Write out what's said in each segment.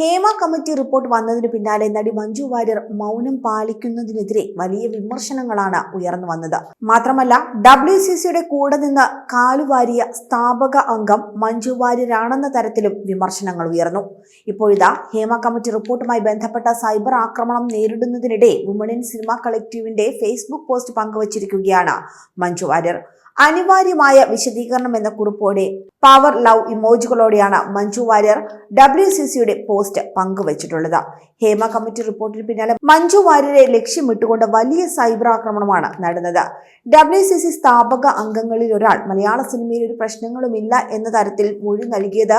Hema committee report വന്നതിന് പിന്നാലെ നടി മഞ്ജു വാര്യർ മൗനം പാലിക്കുന്നതിനെതിരെ വലിയ വിമർശനങ്ങളാണ് ഉയർന്നു വന്നത്. മാത്രമല്ല ഡബ്ല്യു സി സിയുടെ കൂടെ നിന്ന് കാലുവാരിയ സ്ഥാപക അംഗം മഞ്ജു വാര്യരാണെന്ന തരത്തിലും വിമർശനങ്ങൾ ഉയർന്നു. ഇപ്പോഴിതാ ഹേമ കമ്മിറ്റി റിപ്പോർട്ടുമായി ബന്ധപ്പെട്ട സൈബർ ആക്രമണം നേരിടുന്നതിനിടെ വുമൺ ഇൻ സിനിമ കളക്റ്റീവിന്റെ ഫേസ്ബുക്ക് പോസ്റ്റ് പങ്കുവച്ചിരിക്കുകയാണ് മഞ്ജു വാര്യർ. അനിവാര്യമായ വിശദീകരണം എന്ന കുറിപ്പോടെ പവർ ലവ് ഇമോജികളോടെയാണ് മഞ്ജു വാര്യർ ഡബ്ല്യു സി സിയുടെ പോസ്റ്റ് പങ്കുവച്ചിട്ടുള്ളത്. ഹേമ കമ്മിറ്റി റിപ്പോർട്ടിന് പിന്നാലെ മഞ്ജു വാര്യരെ ലക്ഷ്യമിട്ടുകൊണ്ട് വലിയ സൈബർ ആക്രമണമാണ് നടന്നത്. ഡബ്ല്യു സി സി സ്ഥാപക അംഗങ്ങളിൽ ഒരാൾ മലയാള സിനിമയിൽ ഒരു പ്രശ്നങ്ങളുമില്ല എന്ന തരത്തിൽ മൊഴി നൽകിയത്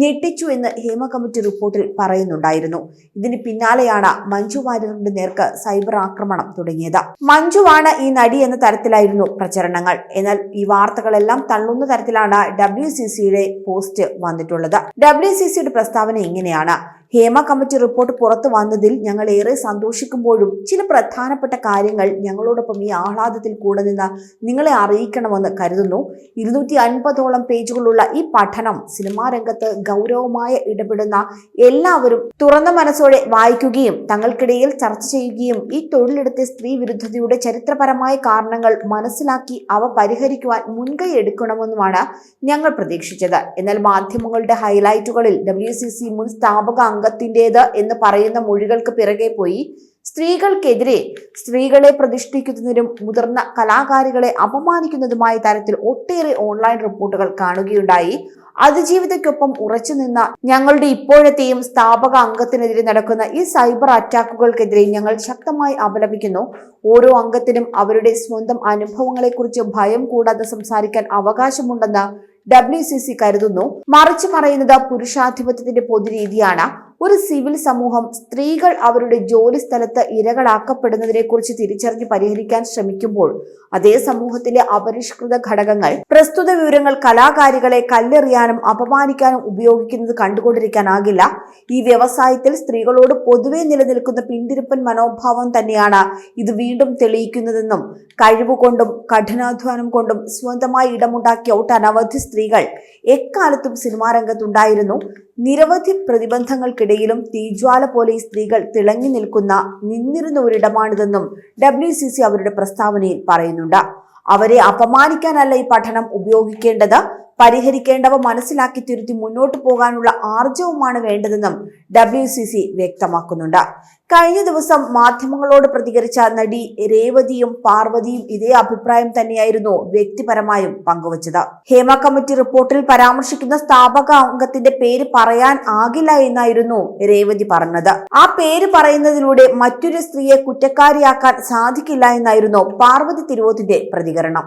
ഞെട്ടിച്ചു എന്ന് ഹേമ കമ്മിറ്റി റിപ്പോർട്ടിൽ പറയുന്നുണ്ടായിരുന്നു. ഇതിന് പിന്നാലെയാണ് മഞ്ജു വാര്യറിന്റെ നേർക്ക് സൈബർ ആക്രമണം തുടങ്ങിയത്. മഞ്ജുവാണ് ഈ നടി എന്ന തരത്തിലായിരുന്നു പ്രചരണങ്ങൾ. എന്നാൽ ഈ വാർത്തകളെല്ലാം തള്ളുന്ന തരത്തിലാണ് ഡബ്ല്യു സി സിയുടെ പോസ്റ്റ് വന്നിട്ടുള്ളത്. ഡബ്ല്യു സി സിയുടെ പ്രസ്താവന ഇങ്ങനെയാണ്. ഹേമ കമ്മിറ്റി റിപ്പോർട്ട് പുറത്തു വന്നതിൽ ഞങ്ങൾ ഏറെ സന്തോഷിക്കുമ്പോഴും ചില പ്രധാനപ്പെട്ട കാര്യങ്ങൾ ഞങ്ങളോടൊപ്പം ഈ ആഹ്ലാദത്തിൽ കൂടെ നിന്ന് നിങ്ങളെ അറിയിക്കണമെന്ന് കരുതുന്നു. ഇരുന്നൂറ്റി അൻപതോളം പേജുകളുള്ള ഈ പഠനം സിനിമാ രംഗത്ത് ഗൗരവമായ ഇടപെടുന്ന എല്ലാവരും തുറന്ന മനസ്സോടെ വായിക്കുകയും തങ്ങൾക്കിടയിൽ ചർച്ച ചെയ്യുകയും ഈ തൊഴിലെടുത്ത സ്ത്രീ വിരുദ്ധതയുടെ ചരിത്രപരമായ കാരണങ്ങൾ മനസ്സിലാക്കി അവ പരിഹരിക്കുവാൻ മുൻകൈ എടുക്കണമെന്നുമാണ് ഞങ്ങൾ പ്രതീക്ഷിച്ചത്. എന്നാൽ മാധ്യമങ്ങളുടെ ഹൈലൈറ്റുകളിൽ ഡബ്ല്യു സി സി മുൻ സ്ഥാപക അംഗത്തിന്റെത് എന്ന് പറയുന്ന മൊഴികൾക്ക് പിറകെ പോയി സ്ത്രീകൾക്കെതിരെ സ്ത്രീകളെ പ്രതിഷ്ഠിക്കുന്നതിനും മുതിർന്ന കലാകാരികളെ അപമാനിക്കുന്നതുമായ തരത്തിൽ ഒട്ടേറെ ഓൺലൈൻ റിപ്പോർട്ടുകൾ കാണുകയുണ്ടായി. അതിജീവിതയ്ക്കൊപ്പം ഉറച്ചുനിന്ന ഞങ്ങളുടെ ഇപ്പോഴത്തെയും സ്ഥാപക അംഗത്തിനെതിരെ നടക്കുന്ന ഈ സൈബർ അറ്റാക്കുകൾക്കെതിരെ ഞങ്ങൾ ശക്തമായി അപലപിക്കുന്നു. ഓരോ അംഗത്തിനും അവരുടെ സ്വന്തം അനുഭവങ്ങളെക്കുറിച്ച് ഭയം കൂടാതെ സംസാരിക്കാൻ അവകാശമുണ്ടെന്ന് ഡബ്ല്യു സി സി കരുതുന്നു. മറിച്ച് പറയുന്നത് പുരുഷാധിപത്യത്തിന്റെ പൊതുരീതിയാണ്. ഒരു സിവിൽ സമൂഹം സ്ത്രീകൾ അവരുടെ ജോലി സ്ഥലത്ത് ഇരകളാക്കപ്പെടുന്നതിനെ കുറിച്ച് തിരിച്ചറിഞ്ഞ് പരിഹരിക്കാൻ ശ്രമിക്കുമ്പോൾ അതേ സമൂഹത്തിലെ അപരിഷ്കൃത ഘടകങ്ങൾ പ്രസ്തുത വിവരങ്ങൾ കലാകാരികളെ കല്ലെറിയാനും അപമാനിക്കാനും ഉപയോഗിക്കുന്നത് കണ്ടുകൊണ്ടിരിക്കാനാകില്ല. ഈ വ്യവസായത്തിൽ സ്ത്രീകളോട് പൊതുവെ നിലനിൽക്കുന്ന പിന്തിരിപ്പൻ മനോഭാവം തന്നെയാണ് ഇത് വീണ്ടും തെളിയിക്കുന്നതെന്നും കഴിവുകൊണ്ടും കഠിനാധ്വാനം കൊണ്ടും സ്വന്തമായി ഇടമുണ്ടാക്കിയ ഒട്ടനവധി സ്ത്രീകൾ എക്കാലത്തും സിനിമാ രംഗത്തുണ്ടായിരുന്നു. നിരവധി പ്രതിബന്ധങ്ങൾക്കിടയിലും തീജ്വാല പോലെ സ്ത്രീകൾ തിളങ്ങി നിൽക്കുന്ന നിന്നിരുന്ന ഒരിടമാണിതെന്നും ഡബ്ല്യു സി സി അവരുടെ പ്രസ്താവനയിൽ പറയുന്നുണ്ട്. അവരെ അപമാനിക്കാനല്ല ഈ പഠനം ഉപയോഗിക്കേണ്ടത്. പരിഹരിക്കേണ്ടവ മനസ്സിലാക്കി തിരുത്തി മുന്നോട്ടു പോകാനുള്ള ആർജവുമാണ് വേണ്ടതെന്നും ഡബ്ല്യു സി സി വ്യക്തമാക്കുന്നുണ്ട്. കഴിഞ്ഞ ദിവസം മാധ്യമങ്ങളോട് പ്രതികരിച്ച നടി രേവതിയും പാർവതിയും ഇതേ അഭിപ്രായം തന്നെയായിരുന്നു വ്യക്തിപരമായും പങ്കുവച്ചത്. ഹേമ കമ്മിറ്റി റിപ്പോർട്ടിൽ പരാമർശിക്കുന്ന സ്ഥാപക അംഗത്തിന്റെ പേര് പറയാൻ ആകില്ല എന്നായിരുന്നു രേവതി പറഞ്ഞത്. ആ പേര് പറയുന്നതിലൂടെ മറ്റൊരു സ്ത്രീയെ കുറ്റക്കാരിയാക്കാൻ സാധിക്കില്ല എന്നായിരുന്നു പാർവതി തിരുവോത്തിന്റെ പ്രതികരണം.